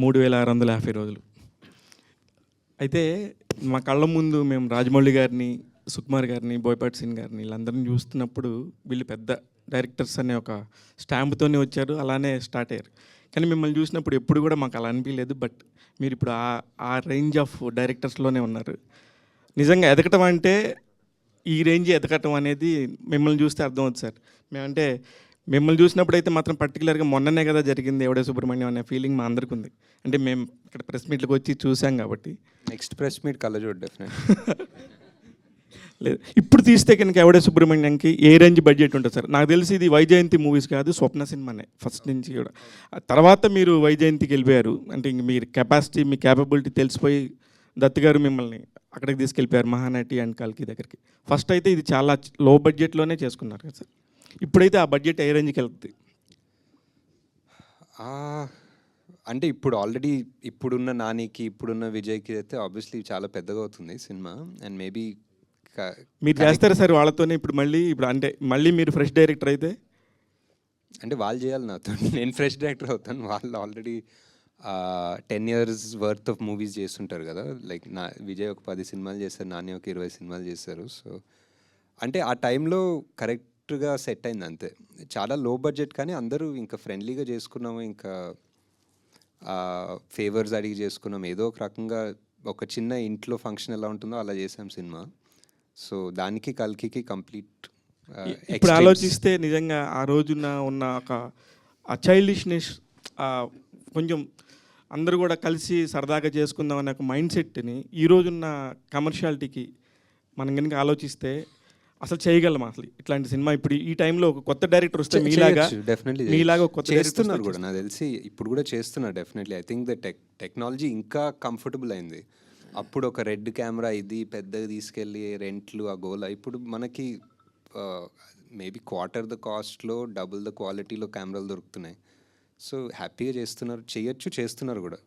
మూడు వేల ఆరు వందల యాభై రోజులు. అయితే మా కళ్ళ ముందు మేము రాజమౌళి గారిని సుకుమార్ గారిని బోయపాటి సింగ్ గారిని వీళ్ళందరిని చూస్తున్నప్పుడు వీళ్ళు పెద్ద డైరెక్టర్స్ అనే ఒక స్టాంప్తోనే వచ్చారు అలానే స్టార్ట్ అయ్యారు. కానీ మిమ్మల్ని చూసినప్పుడు ఎప్పుడు కూడా మాకు అలా అనిపించలేదు బట్ మీరు ఇప్పుడు ఆ ఆ రేంజ్ ఆఫ్ డైరెక్టర్స్లోనే ఉన్నారు. నిజంగా ఎదగటం అంటే ఈ రేంజ్ ఎదగటం అనేది మిమ్మల్ని చూస్తే అర్థమవుతుంది సార్. మేమంటే మిమ్మల్ని చూసినప్పుడు అయితే మాత్రం పర్టికులర్గా మొన్ననే కదా జరిగింది ఎవడే సుబ్రహ్మణ్యం అనే ఫీలింగ్ మా అందరికి ఉంది. అంటే మేము ఇక్కడ ప్రెస్ మీట్లకు వచ్చి చూసాం కాబట్టి. నెక్స్ట్ ప్రెస్ మీట్ కళ్ళజోడు డెఫినెట్ లేదు ఇప్పుడు తీస్తే కనుక ఎవడే సుబ్రహ్మణ్యంకి ఏ రేంజ్ బడ్జెట్ ఉంటుంది సార్? నాకు తెలిసి ఇది వైజయంతి మూవీస్ కాదు స్వప్న సినిమానే ఫస్ట్ నుంచి కూడా. తర్వాత మీరు వైజయంతికి వెళ్ళిపోయారు. అంటే ఇంక మీరు కెపాసిటీ మీ క్యాపబిలిటీ తెలిసిపోయి దత్ గారు మిమ్మల్ని అక్కడికి తీసుకెళ్ళిపోయారు మహానటి అండ్ కల్కి దగ్గరికి. ఫస్ట్ అయితే ఇది చాలా లో బడ్జెట్లోనే చేసుకున్నారు కదా సార్? ఇప్పుడైతే ఆ బడ్జెట్ ఏ రేంజ్కి వెళ్తుంది? అంటే ఇప్పుడు ఆల్రెడీ ఇప్పుడున్న నానికి ఇప్పుడున్న విజయ్కి అయితే ఆబ్వియస్లీ చాలా పెద్దగా అవుతుంది సినిమా. అండ్ మేబీ మీరు చేస్తారు సార్ వాళ్ళతోనే ఇప్పుడు మళ్ళీ ఇప్పుడు అంటే మళ్ళీ మీరు ఫ్రెష్ డైరెక్టర్ అయితే? అంటే వాళ్ళు చేయాలి నాతో. నేను ఫ్రెష్ డైరెక్టర్ అవుతాను. వాళ్ళు already ten years worth of movies చేస్తుంటారు కదా. లైక్ నా విజయ్ ఒక పది సినిమాలు చేస్తారు నాని ఒక ఇరవై సినిమాలు చేస్తారు. సో అంటే ఆ టైంలో కరెక్ట్గా సెట్ అయింది అంతే. చాలా లో బడ్జెట్ కానీ అందరూ ఇంకా ఫ్రెండ్లీగా చేసుకున్నాము. ఇంకా ఫేవర్స్ అడిగి చేసుకున్నాం ఏదో ఒక రకంగా ఒక చిన్న ఇంట్లో ఫంక్షన్ ఎలా ఉంటుందో అలా చేసాం సినిమా. సో దానికి కల్కికి కంప్లీట్ ఇప్పుడు ఆలోచిస్తే నిజంగా ఆ రోజున ఉన్న ఒక ఆ చైల్డిష్నెస్ కొంచెం అందరూ కూడా కలిసి సరదాగా చేసుకుందాం అనే ఒక మైండ్ సెట్ని ఈ రోజున్న కమర్షియాలిటీకి మనం కనుక ఆలోచిస్తే అసలు చేయగలం అసలు ఇట్లాంటి సినిమా ఇప్పుడు ఈ టైంలో ఒక కొత్త డైరెక్టర్ వస్తే మీలాగా డెఫినెట్లీ మీలాగా కొత్త చేస్తున్నారు కూడా నాకు తెలిసి ఇప్పుడు కూడా చేస్తున్నారు definitely I think the tech technology ఇంకా కంఫర్టబుల్ అయింది. అప్పుడు ఒక రెడ్ కెమెరా ఇది పెద్దగా తీసుకెళ్ళి రెంట్లు ఆ గోల. ఇప్పుడు మనకి మేబీ క్వార్టర్ ద కాస్ట్లో డబుల్ ద క్వాలిటీలో కెమెరాలు దొరుకుతున్నాయి. సో హ్యాపీగా చేస్తున్నారు చేయొచ్చు చేస్తున్నారు కూడా.